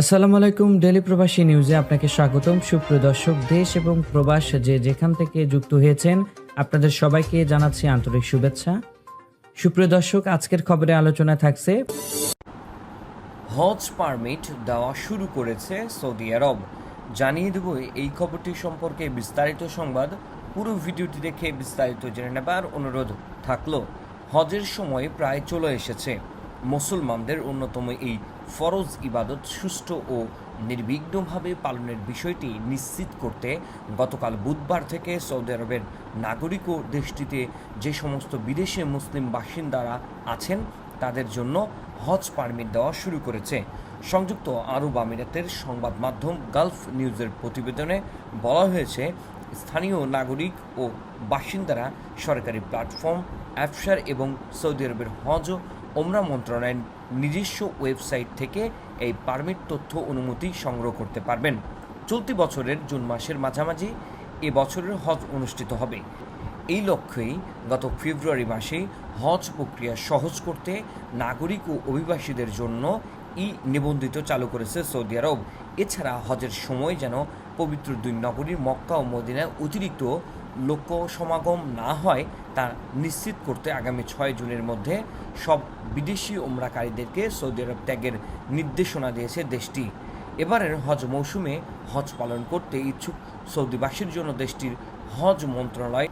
আসসালামু আলাইকুম ডেলি প্রবাসী নিউজে আপনাকে স্বাগতম। সুপ্রিয় দর্শক, দেশ এবং প্রবাস যে যেখান থেকে যুক্ত হয়েছেন, আপনাদের সবাইকে জানাচ্ছি আন্তরিক শুভেচ্ছা। সুপ্রিয় দর্শক, আজকের খবরে আলোচনা থাকছে, হজ পারমিট দেওয়া শুরু করেছে সৌদি আরব। জানিয়ে দেব এই খবরটি সম্পর্কে বিস্তারিত সংবাদ। পুরো ভিডিওটি দেখে বিস্তারিত জেনে নেবার অনুরোধ থাকল। হজের সময় প্রায় চলে এসেছে। মুসলমানদের অন্যতম এই ফরজ ইবাদত সুষ্ঠু ও নির্বিঘ্নভাবে পালনের বিষয়টি নিশ্চিত করতে গতকাল বুধবার থেকে সৌদি আরবের নাগরিক ও দেশটিতে যে সমস্ত বিদেশে মুসলিম বাসিন্দারা আছেন, তাদের জন্য হজ পারমিট দেওয়া শুরু করেছে। সংযুক্ত আরব আমিরাতের সংবাদ মাধ্যম গালফ নিউজের প্রতিবেদনে বলা হয়েছে, স্থানীয় নাগরিক ও বাসিন্দারা সরকারি প্ল্যাটফর্ম, অ্যাপসার এবং সৌদি আরবের হজ ওমরা মন্ত্রণালয়ের নিজস্ব ওয়েবসাইট থেকে এই পারমিট তথ্য অনুমতি সংগ্রহ করতে পারবেন। চলতি বছরের জুন মাসের মাঝামাঝি এ বছরের হজ অনুষ্ঠিত হবে। এই লক্ষ্যেই গত ফেব্রুয়ারি মাসে হজ প্রক্রিয়া সহজ করতে নাগরিক ও অভিবাসীদের জন্য ই নিবন্ধিত চালু করেছে সৌদি আরব। এছাড়া হজের সময় যেন পবিত্র দুই নগরীর মক্কা ও মদিনায় অতিরিক্ত লোক সমাগম না হয় তা নিশ্চিত করতে আগামী ছয় জুনের মধ্যে সব বিদেশি ওমরাকারীদেরকে সৌদি আরব ত্যাগের নির্দেশনা দিয়েছে দেশটি। এবারের হজ মৌসুমে হজ পালন করতে ইচ্ছুক সৌদিবাসীর জন্য দেশটির হজ মন্ত্রণালয়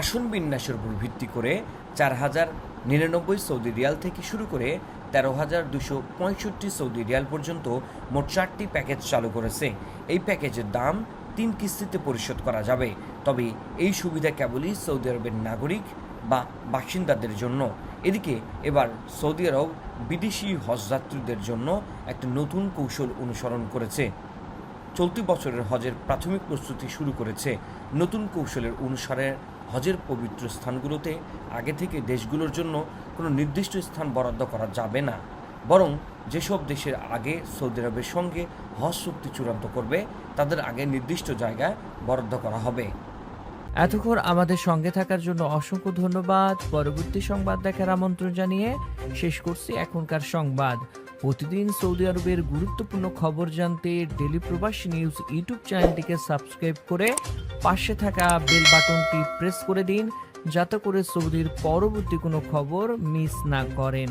আসন বিন্যাসের উপর ভিত্তি করে চার হাজার নিরানব্বই সৌদি রিয়াল থেকে শুরু করে তেরো হাজার দুশো পঁয়ষট্টি সৌদি রিয়াল পর্যন্ত মোট চারটি প্যাকেজ চালু করেছে। এই প্যাকেজের দাম তিন কিস্তিতে পরিশোধ করা যাবে। তবে এই সুবিধা কেবলই সৌদি আরবের নাগরিক বা বাসিন্দাদের জন্য। এদিকে এবার সৌদি আরব বিদেশি হজযাত্রীদের জন্য একটা নতুন কৌশল অনুসরণ করেছে। চলতি বছরের হজের প্রাথমিক প্রস্তুতি শুরু করেছে। নতুন কৌশলের অনুসারে হজের পবিত্র স্থানগুলোতে আগে থেকে দেশগুলোর জন্য কোনো নির্দিষ্ট স্থান বরাদ্দ করা যাবে না। বরং যেসব দেশের আগে সৌদি আরবের সঙ্গে হজ চুক্তি চূড়ান্ত করবে, তাদের আগে নির্দিষ্ট জায়গায় বরাদ্দ করা হবে। এতক্ষণ আমাদের সঙ্গে থাকার জন্য অসংখ্য ধন্যবাদ। পরবর্তী সংবাদ দেখার আমন্ত্রণ জানিয়ে শেষ করছি এখনকার সংবাদ। প্রতিদিন সৌদি আরবের গুরুত্বপূর্ণ খবর জানতে ডেলি প্রবাসী নিউজ ইউটিউব চ্যানেলটিকে সাবস্ক্রাইব করে পাশে থাকা বেল বাটনটি প্রেস করে দিন, যাতে করে সৌদির পরবর্তী কোনো খবর মিস না করেন।